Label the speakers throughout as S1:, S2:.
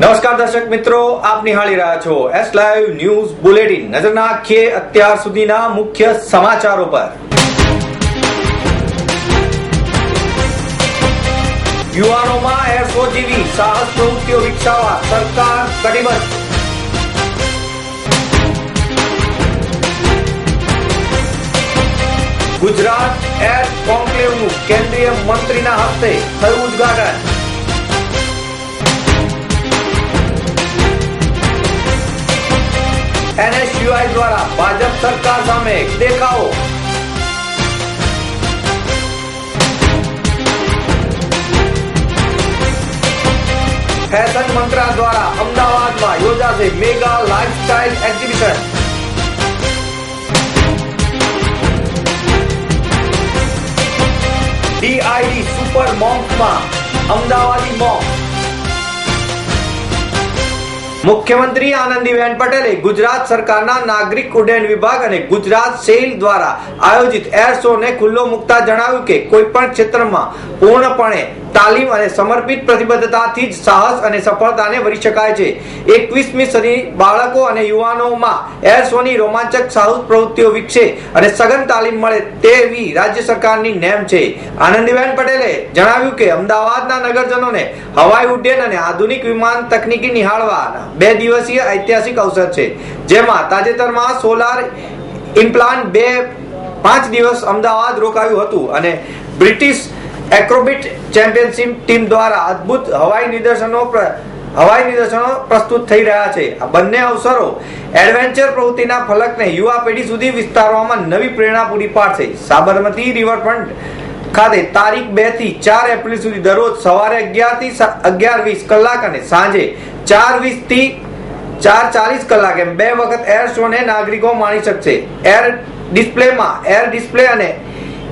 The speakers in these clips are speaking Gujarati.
S1: નમસ્કાર દર્શક મિત્રો, આપ નિહાળી રહ્યા છો એસ લાઈવ ન્યૂઝ બુલેટિન નજર નાખીએ અત્યાર સુધીના મુખ્ય સમાચારો પર. યુવાનોમાં એસઓજીવી, સાહસ પ્રવૃત્તિઓ વિકસાવવા સરકાર કટિબદ્ધ. ગુજરાત એર કોન્કલેવનું કેન્દ્રીય મંત્રીના હસ્તે થયું ઉદ્ઘાટન. એનએસયુઆઈ દ્વારા ભાજપ સરકાર સામે દેખાવો ફેશન મંત્રા દ્વારા અમદાવાદમાં યોજાશે mega lifestyle exhibition DID super મોન્કમાં અમદાવાદી મોન્ક મુખ્યમંત્રી આનંદીબેન પટેલે ગુજરાત સરકારના નાગરિક ઉડ્ડયન વિભાગ અને ગુજરાત સેલ દ્વારા આયોજિત એર શો ને ખુલ્લો મુકતા જણાવ્યું કે કોઈ પણ ક્ષેત્રમાં પૂર્ણપણે તાલીમ અને સમર્પિત પ્રતિબદ્ધતાથી જ સાહસ અને સફળતાને વરી શકાય છે. એકવીસમી સદી બાળકો અને યુવાનોમાં એર શોની રોમાંચક સાહસ પ્રવૃત્તિઓ વિકસે અને સઘન તાલીમ મળે તેવી રાજ્ય સરકારની નેમ છે. આનંદીબેન પટેલે જણાવ્યું કે, અમદાવાદના નગરજનોને હવાઈ ઉડ્ડયન અને આધુનિક વિમાન તકનીકી નિહાળવાના બે દિવસીય ઐતિહાસિક અવસર છે. જેમાં તાજેતરમાં સોલાર ઇમ્પ્લાન્ટ બે પાંચ દિવસ અમદાવાદ રોકાયું હતું અને બ્રિટિશ એક્રોબિટ ચેમ્પિયનશિપ ટીમ દ્વારા અદ્ભુત હવાઈ નિદર્શનો હવાઈ નિદર્શનો પ્રસ્તુત થઈ રહ્યા છે. આ બંને અવસરો એડવેન્ચર પ્રવૃત્તિના ફલકને યુવા પેઢી સુધી વિસ્તારવામાં નવી પ્રેરણા પૂરી પાડશે. સાબરમતી રિવરફ્રન્ટ ખાતે તારીખ બેથી ચાર એપ્રિલ સુધી દરરોજ સવારે અગિયારથી અગિયાર વીસ કલાક અને સાંજે ચાર વીસથી ચાર ચાલીસ કલાકે બે વખત એર શો ને નાગરિકો માણી શકશે. એર ડિસ્પ્લેમાં, એર ડિસ્પ્લે અને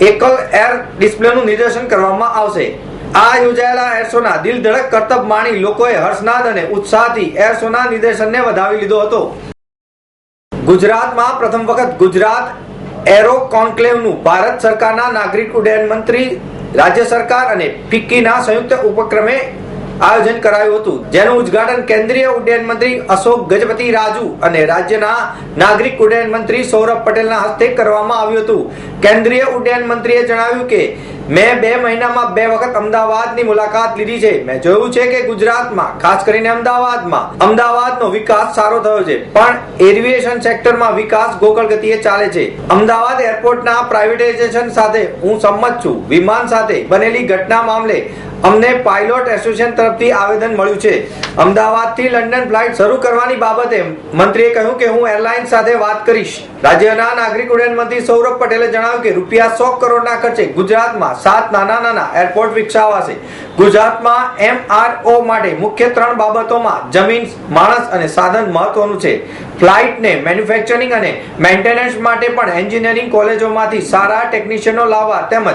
S1: એકલ એર ડિસ્પ્લેનું નિદર્શન કરવામાં આવશે. આ યોજાયેલા એર શોના દિલ ધડક કરતબ માણી લોકોએ હર્ષનાદ અને ઉત્સાહથી એર શોના નિદર્શનને વધાવી લીધો હતો. ગુજરાતમાં પ્રથમ વખત ગુજરાત એરો કોન્ક્લેવનું ભારત સરકારના નાગરિક ઉડ્ડયન મંત્રી, રાજ્ય સરકાર અને ફિક્કીના સંયુક્ત ઉપક્રમે આયોજન કરાયું હતું, જેનું ઉદ્ઘાટન કેન્દ્રીય ઉડ્ડયન મંત્રી અશોક ગજપતિ રાજુ અને રાજ્યના નાગરિક ઉડ્ડયન મંત્રી સૌરભ પટેલના હસ્તે કરવામાં આવ્યું હતું. કેન્દ્રીય ઉડ્ડયન મંત્રીએ જણાવ્યું કે, મેં બે મહિનામાં બે વખત અમદાવાદની મુલાકાત લીધી છે. મેં જોયું છે કે ગુજરાતમાં, ખાસ કરીને અમદાવાદમાં, અમદાવાદનો વિકાસ સારો થયો છે. પણ એવિએશન સેક્ટરમાં વિકાસ ગોકળ ગતિએ ચાલે છે. અમદાવાદ એરપોર્ટના પ્રાઇવેટાઇઝેશન સાથે હું સંમત છું. વિમાન સાથે બનેલી ઘટના મામલે અમને પાયલોટ એસોસિએશન તરફથી આવેદન મળ્યું છે. અમદાવાદથી લંડન ફ્લાઇટ શરૂ કરવાની બાબતે મંત્રીએ કહ્યું કે હું એરલાઇન્સ સાથે વાત કરીશ. રાજ્યના નાગરિક ઉડ્ડયન મંત્રી સૌરભ પટેલે જણાવ્યું કે રૂપિયા સો કરોડના ખર્ચે ગુજરાતમાં સાત નાના નાના એરપોર્ટ વિકસાવાશે. ગુજરાતમાં એમઆરઓ માટે મુખ્ય ત્રણ બાબતોમાં જમીન, માણસ અને સાધન મહત્વનું છે. ફ્લાઇટને મેન્યુફેક્ચરિંગ અને મેન્ટેનન્સ માટે પણ એન્જિનિયરિંગ કોલેજોમાંથી સારા ટેકનિશિયનો લાવવા તેમજ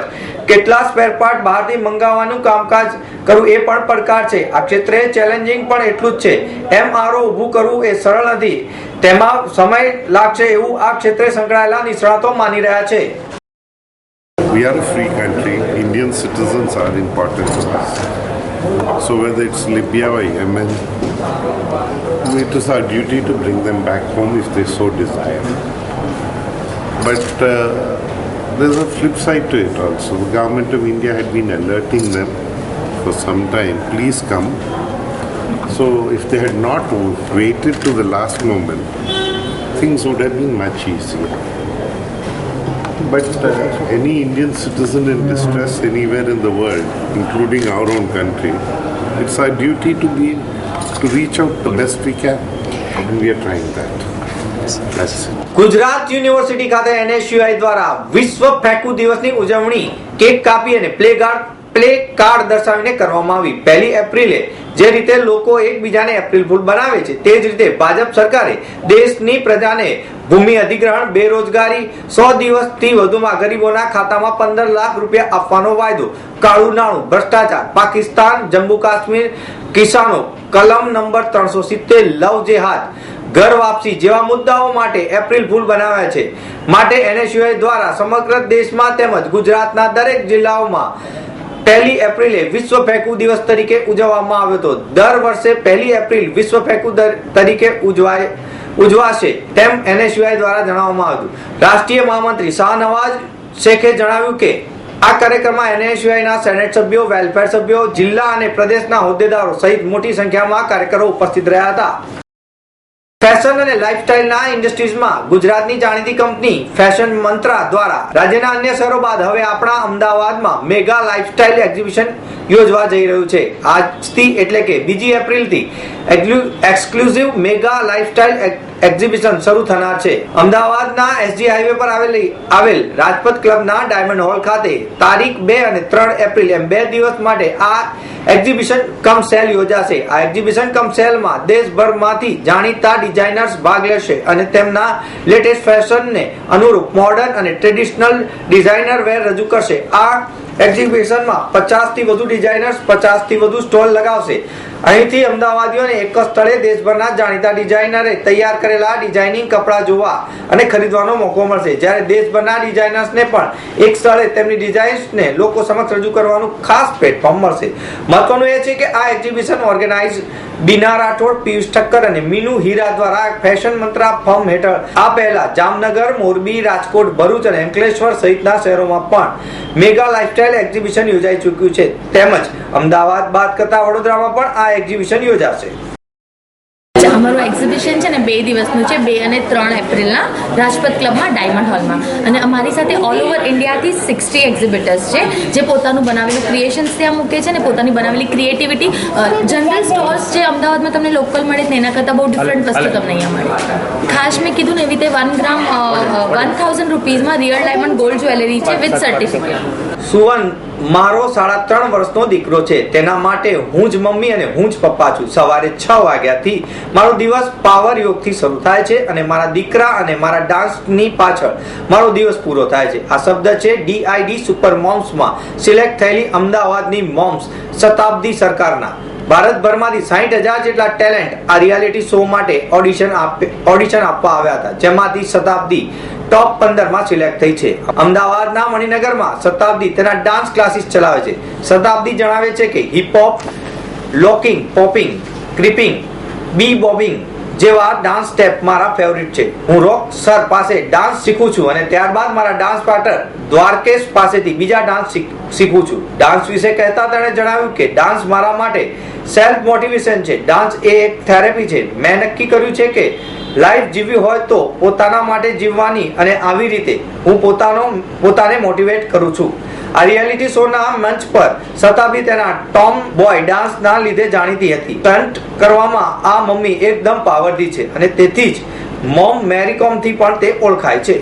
S1: કેટલા સ્પેર પાર્ટ બહારથી મંગાવવાનું કામકાજ કરવું એ પણ પડકાર છે આ ક્ષેત્રે ચેલેન્જિંગ પણ એટલું જ છે એમઆરઓ ઊભું કરવું એ સરળ નથી તેમાં સમય લાગશે એવું આ ક્ષેત્રે સંકળાયેલા નિષ્ણાતો માની રહ્યા છે
S2: We are a free country. Indian citizens are important to us. So whether it's Libya or Yemen, it is our duty to bring them back home if they so desire. But uh, there's a flip side to it also. The government of India had been alerting them for some time, please come. So if they had not waited to the last moment, things would have been much easier. But uh, any Indian citizen in distress anywhere in the world, including our own country, it's our duty to be to reach out the best we can, and we are trying that.
S1: Gujarat university ખાતે એનએસયુઆઈ દ્વારા વિશ્વ ફેંકુ દિવસની ઉજવણી કેક કાપી અને પ્લે ગાર્ડ પ્લે કાર્ડ દર્શાવીને કરવામાં આવી. પહેલી એપ્રિલે જે રીતે લોકો એકબીજાને એપ્રિલ ફૂલ બનાવે છે તે જ રીતે ભાજપ સરકારે દેશની પ્રજાને ભૂમિ અધિગ્રહણ બેરોજગારી સો દિવસથી વધુમાં ગરીબોના ખાતામાં પંદર લાખ રૂપિયા આપવાનો વાયદો કાળું નાણું ભ્રષ્ટાચાર પાકિસ્તાન જમ્મુ કાશ્મીર કિસાનો કલમ નંબર ત્રણસો સિત્તેર લવ જેહાદ ઘર વાપસી જેવા મુદ્દાઓ માટે એપ્રિલ ફૂલ બનાવ્યા છે. માટે એનએસયુઆઈ દ્વારા સમગ્ર દેશમાં તેમજ ગુજરાતના દરેક જિલ્લાઓમાં પહેલી એપ્રિલે વિશ્વ ફેંકુ દિવસ તરીકે ઉજવવામાં આવ્યો હતો. દર વર્ષે પહેલી એપ્રિલ વિશ્વ ફેંકુ તરીકે ઉજવાય, ઉજવાશે તેમ એનએસયુઆઈ દ્વારા જણાવવામાં આવ્યું રાષ્ટ્રીય મહામંત્રી શાહનવાઝ શેખે જણાવ્યું કે, આ કાર્યક્રમમાં એનએસયુઆઈના સેનેટ સભ્યો, વેલફેર સભ્યો, જિલ્લા અને પ્રદેશના હોદ્દેદારો સહિત મોટી સંખ્યામાં કાર્યકરો ઉપસ્થિત રહ્યા હતા. ફેશન અને લાઇફસ્ટાઇલના ઇન્ડસ્ટ્રીઝમાં ગુજરાતની જાણીતી કંપની ફેશન મંત્રા દ્વારા રાજ્યના અન્ય શહેરો બાદ હવે આપણા અમદાવાદમાં મેગા લાઇફસ્ટાઇલ એક્ઝિબિશન યોજવા જઈ રહ્યું છે. આજથી એટલે કે બીજી એપ્રિલથી એક્સક્લુઝિવ મેગા લાઇફસ્ટાઇલ એક્ઝિબિશન શરૂ થનાર છે. અમદાવાદના એસજી હાઈવે પર આવેલી, આવેલ રાજપથ ક્લબના ડાયમંડ હોલ ખાતે તારીખ બે અને ત્રણ એપ્રિલ એમ બે દિવસ માટે આ એક્ઝિબિશન કમ સેલ યોજાશે. આ એક્ઝિબિશન કમ સેલમાં દેશભરમાંથી જાણીતા ડિઝાઇનર્સ ભાગ લેશે અને તેમના લેટેસ્ટ ફેશનને અનુરૂપ મોડર્ન અને ટ્રેડિશનલ ડિઝાઇનર વેર રજૂ કરશે. આ એક્ઝિબિશનમાં પચાસથી વધુ ડિઝાઇનર્સ પચાસથી વધુ સ્ટોલ લગાવશે. અહીંથી અમદાવાદીઓને એક જ સ્થળે દેશભરના જાણીતા ડિઝાઇનરે તૈયાર કરેલા ડિઝાઇનિંગ કપડાં જોવા અને ખરીદવાનો મોકો મળશે. જ્યારે દેશભરના ડિઝાઇનર્સને પણ એક સ્થળે તેમની ડિઝાઇન્સને લોકો સમક્ષ રજૂ કરવાનું ખાસ પ્લેટફોર્મ મળશે. મહત્વનું એ છે કે આ એક્ઝિબિશન ઓર્ગેનાઇઝ બીના રાઠોડ, પિયુષ ઠક્કર અને મીનુ હીરા દ્વારા ફેશન મંત્રા ફર્મ હેઠળ આ પહેલા જામનગર, મોરબી, રાજકોટ, ભરૂચ અને અંકલેશ્વર સહિતના શહેરોમાં પણ મેગા લાઇફસ્ટાઇલ એક્ઝિબિશન યોજાઈ ચૂક્યું છે. તેમજ અમદાવાદ બાદ કરતા વડોદરામાં પણ આ એક્ઝિબિશન યોજાશે.
S3: અમારું એક્ઝિબિશન છે ને બે દિવસનું છે બે અને ત્રણ એપ્રિલના રાજપથ ક્લબમાં ડાયમંડ હોલમાં. અને અમારી સાથે ઓલ ઓવર ઇન્ડિયાથી સિક્સટી એક્ઝિબિટર્સ છે જે પોતાનું બનાવેલું ક્રિએશન્સ ત્યાં મૂકે છે ને પોતાની બનાવેલી ક્રિએટિવિટી જનરલ સ્ટોર્સ જે અમદાવાદમાં તમને લોકલ મળે છે એના કરતાં બહુ ડિફરન્ટ વસ્તુ તમને અહીંયા મળે. ખાસ મેં કીધું ને એવી રીતે વન ગ્રામ વન થાઉઝન્ડ રૂપીઝમાં રિયલ ડાયમંડ ગોલ્ડ જ્વેલરી છે વિથ સર્ટિફિકેટ
S1: સુવન, મારો સાડા ત્રણ વર્ષનો દીકરો છે. તેના માટે હું જ મમ્મી અને હું જ પપ્પા છું. સવારે છ વાગ્યાથી મારો દિવસ પાવર યોગથી શરૂ થાય છે અને મારા દીકરા અને મારા ડાન્સની પાછળ મારો દિવસ પૂરો થાય છે. આ શબ્દ છે ડીઆઈડી સુપર મોમ્સમાં. સિલેક્ટ થયેલી અમદાવાદની મોમ્સ શતાબ્દી સરકારના. ભારતભરમાંથી સાહીઠ હજાર જેટલા ટેલેન્ટ આ રિયાલિટી શો માટે ઓડિશન ઓડિશન આપવા આવ્યા હતા. જેમાંથી શતાબ્દી ટોપ પંદરમાં સિલેક્ટ થઈ છે. અમદાવાદના મણિનગરમાં શતાબ્દી તેના ડાન્સ ક્લાસીસ ચલાવે છે. શતાબ્દી જણાવે છે કે hip hop locking popping creeping B bobbing જેવા ડાન્સ સ્ટેપ મારા ફેવરિટ છે. હું રોક સર પાસે ડાન્સ શીખું છું અને ત્યારબાદ મારા ડાન્સ પાર્ટનર દ્વારકેશ પાસેથી બીજા ડાન્સ શીખું છું. ડાન્સ વિશે કહેતા તેણે જણાવ્યું કે ડાન્સ મારા માટે સેલ્ફ મોટિવેશન છે. ડાન્સ એ એક થેરેપી છે. મેં નક્કી કર્યું છે કે લાઈફ જીવવી હોય તો પોતાના માટે જીવવાની અને આવી રીતે હું પોતાનો, પોતાને મોટિવેટ કરું છું. આ રિયાલિટી શોના મંચ પર શતાબ્દી તેના ટોમ બોય ડાન્સના લીધે જાણીતી હતી. સ્ટન્ટ કરવામાં આ મમ્મી એકદમ પાવરધી છે અને તેથી જ મોમ મેરીકોમથી પણ તે ઓળખાય છે.